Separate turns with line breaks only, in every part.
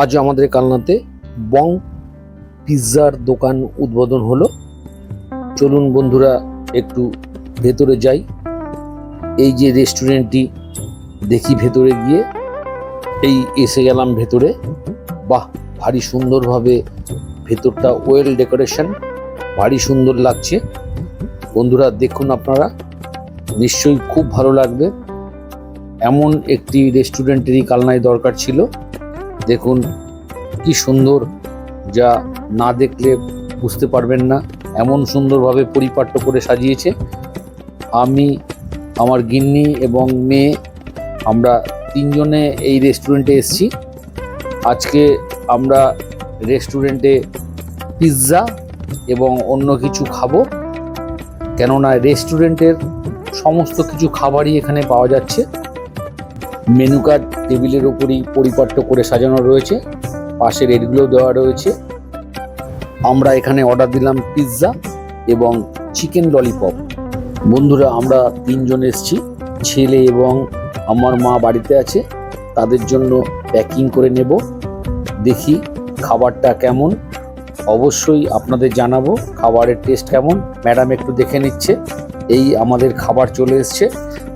আজ আমাদের কালনাতে বং পিৎজার দোকান উদ্বোধন হলো। চলুন বন্ধুরা, একটু ভেতরে যাই। এই যে রেস্টুরেন্টটি, দেখি ভেতরে গিয়ে। এই এসে গেলাম ভেতরে। বাহ, ভারী সুন্দরভাবে ভেতরটা ওয়েল ডেকোরেশন, ভারী সুন্দর লাগছে। বন্ধুরা, দেখুন আপনারা, নিশ্চয়ই খুব ভালো লাগবে। এমন একটি রেস্টুরেন্টেরই কালনায় দরকার ছিল। দেখুন কি সুন্দর যা না দেখলে বুঝতে পারবেন না, এমন সুন্দরভাবে পরিপাট্য করে সাজিয়েছে। আমি, আমার গিন্নি এবং মেয়ে, আমরা তিনজনে এই রেস্টুরেন্টে এসছি। আজকে আমরা রেস্টুরেন্টে পিৎজা এবং অন্য কিছু খাব। কেননা রেস্টুরেন্টের সমস্ত কিছু খাবারই এখানে পাওয়া যাচ্ছে। মেনু কার্ড টেবিলের ওপরই পরিপাট্য করে সাজানো রয়েছে। পাশে রেটগুলো দেওয়া রয়েছে। আমরা এখানে অর্ডার দিলাম পিৎজা এবং চিকেন ললিপপ বন্ধুরা, আমরা তিনজন এসেছি, ছেলে এবং আমার মা বাড়িতে আছে। তাদের জন্য প্যাকিং করে নেব। দেখি খাবারটা কেমন। অবশ্যই আপনাদের জানাব খাবারের টেস্ট কেমন। ম্যাডাম একটু দেখে নিচ্ছে। এই আমাদের খাবার চলে এসছে।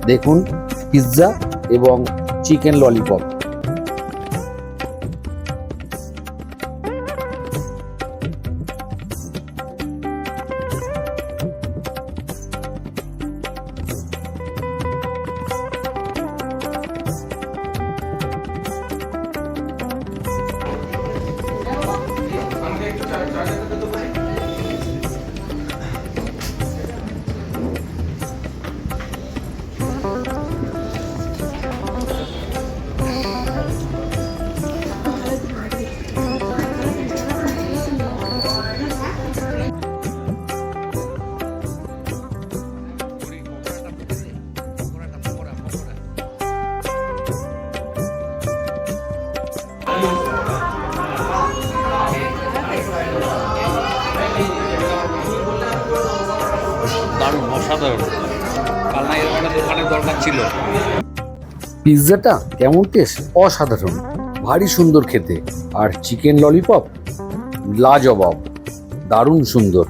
দেখুন পিৎজা এবং চিকেন ললিপপ।
অসাধারণ একটা দোকানের দরকার ছিল।
পিৎজাটা কেমন টেস্ট? অসাধারণ। ভারী সুন্দর খেতে। আর চিকেন ললিপপ? লাজবাব। দারুণ সুন্দর।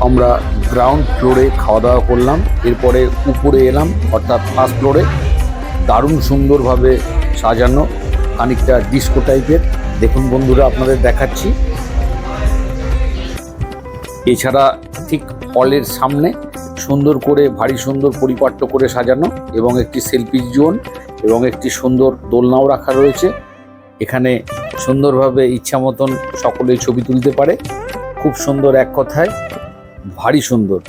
আমরা গ্রাউন্ড ফ্লোরে খাওয়া দাওয়া করলাম। এরপরে উপরে এলাম, অর্থাৎ ফার্স্ট ফ্লোরে। দারুণ সুন্দরভাবে সাজানো, খানিকটা ডিস্কো টাইপের। দেখুন বন্ধুরা, আপনাদের দেখাচ্ছি। এছাড়া ঠিক হলের সামনে সুন্দর করে, ভারী সুন্দর পরিপাট্য করে সাজানো এবং একটি সেলফি জোন এবং একটি সুন্দর দোলনাও রাখা রয়েছে। এখানে সুন্দরভাবে ইচ্ছা মতন সকলেই ছবি তুলতে পারে। খুব সুন্দর এক কথায়, ভারী সুন্দর।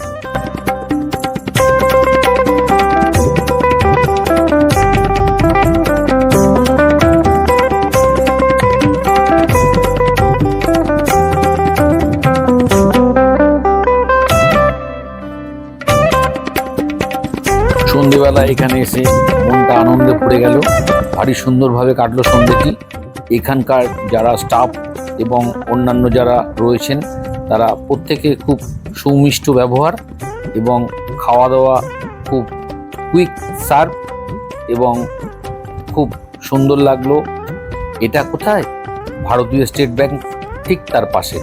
সন্ধেবেলা এখানে এসে মনটা আনন্দে পড়ে গেল। ভারী সুন্দরভাবে কাটলো সন্ধেটি এখানকার যারা স্টাফ এবং অন্যান্য যারা রয়েছেন, তারা প্রত্যেকে খুব সুমিষ্ট ব্যবহার এবং খাওয়া দাওয়া খুব কুইক সার্ভ এবং খুব সুন্দর লাগল। এটা কোথায়? ভারতীয় স্টেট ব্যাংক ঠিক তার পাশে।